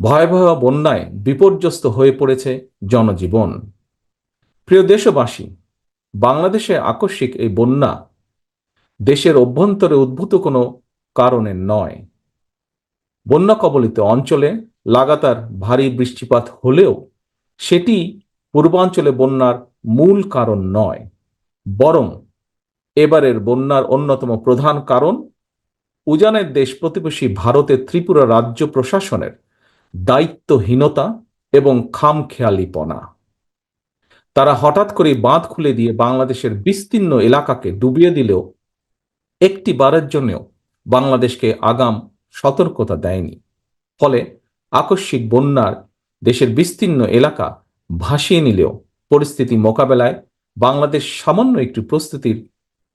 ভয়াবহ বন্যায় বিপর্যস্ত হয়ে পড়েছে জনজীবন। প্রিয় দেশবাসী, বাংলাদেশে আকস্মিক এই বন্যা দেশের অভ্যন্তরে উদ্ভূত কোনো কারণে নয়। বন্যা কবলিত অঞ্চলে লাগাতার ভারী বৃষ্টিপাত হলেও সেটি পূর্বাঞ্চলে বন্যার মূল কারণ নয়, বরং এবারের বন্যার অন্যতম প্রধান কারণ উজানের দেশ প্রতিবেশী ভারতের ত্রিপুরা রাজ্য প্রশাসনের দায়িত্বহীনতা এবং খামখেয়ালিপনা। তারা হঠাৎ করে বাঁধ খুলে দিয়ে বাংলাদেশের বিস্তীর্ণ এলাকাকে ডুবিয়ে দিলেও একটি বারের জন্যও বাংলাদেশকে আগাম সতর্কতা দেয়নি। ফলে আকস্মিক বন্যার দেশের বিস্তীর্ণ এলাকা ভাসিয়ে নিলেও পরিস্থিতি মোকাবেলায় বাংলাদেশ সামান্য একটি প্রস্তুতির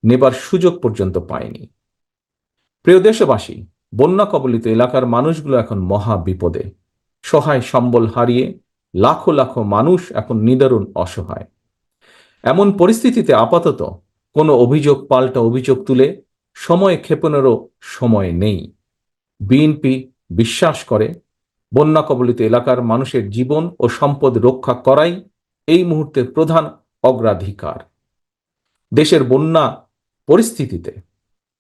নেবার সুযোগ পর্যন্ত পায়নি। প্রিয় দেশবাসী, বন্যা কবলিত এলাকার মানুষগুলো এখন মহা বিপদে। সহায় সম্বল হারিয়ে লাখো লাখো মানুষ এখন নিদারুণ অসহায়। এমন পরিস্থিতিতে আপাতত কোনো অভিযোগ পাল্টা অভিযোগ তুলে সময় ক্ষেপণেরও সময় নেই। বিএনপি বিশ্বাস করে বন্যা কবলিত এলাকার মানুষের জীবন ও সম্পদ রক্ষা করাই এই মুহূর্তের প্রধান অগ্রাধিকার। দেশের বন্যা পরিস্থিতিতে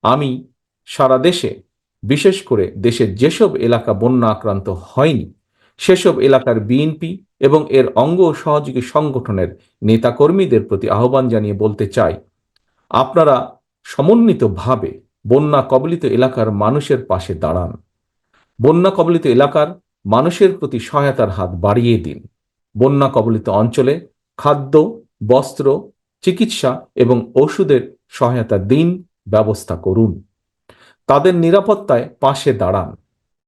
আমি সারা দেশে, বিশেষ করে দেশের যেসব এলাকা বন্যা আক্রান্ত হয়নি সেসব এলাকার বিএনপি এবং এর অঙ্গ সহযোগী সংগঠনের নেতাকর্মীদের প্রতি আহ্বান জানিয়ে বলতে চাই, আপনারা সমন্বিতভাবে বন্যা কবলিত এলাকার মানুষের পাশে দাঁড়ান। বন্যা কবলিত এলাকার মানুষের প্রতি সহায়তার হাত বাড়িয়ে দিন। বন্যা কবলিত অঞ্চলে খাদ্য, বস্ত্র, চিকিৎসা এবং ওষুধের সহায়তা দিন, ব্যবস্থা করুন। তাদের নিরাপত্তায় পাশে দাঁড়ান।